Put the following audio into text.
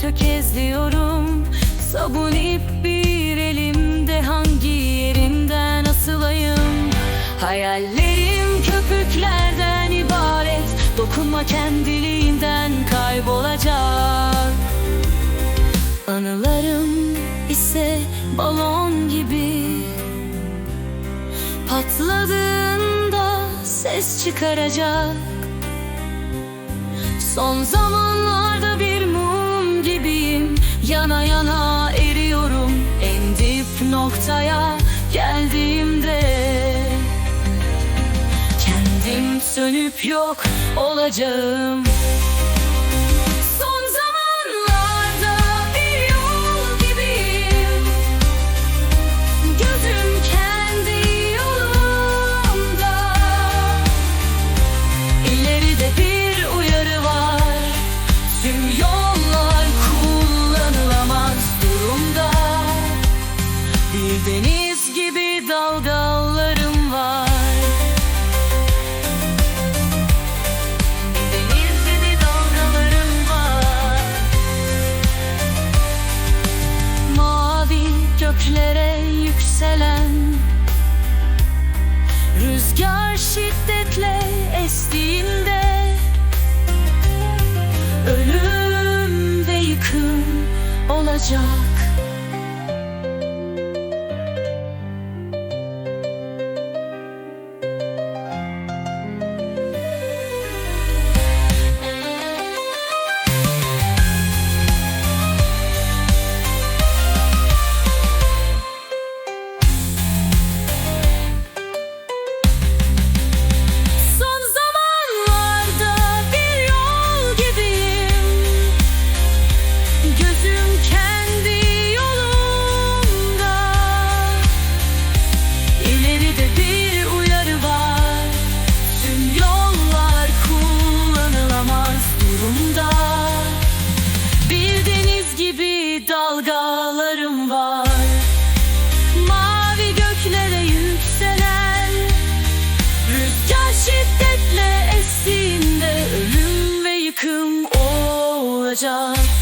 tökezliyorum. Sabun ip bir elimde hangi yerinden asılayım? Hayallerim köpüklerden ibaret. Dokunma kendiliğinden kaybolacak. Anılarım ise balon gibi. Patladığında ses çıkaracak. Son zamanlarda noktaya geldiğimde Kendim sönüp yok olacağım göklere yükselen. Rüzgar şiddetle estiğinde Ölüm ve yıkım olacak done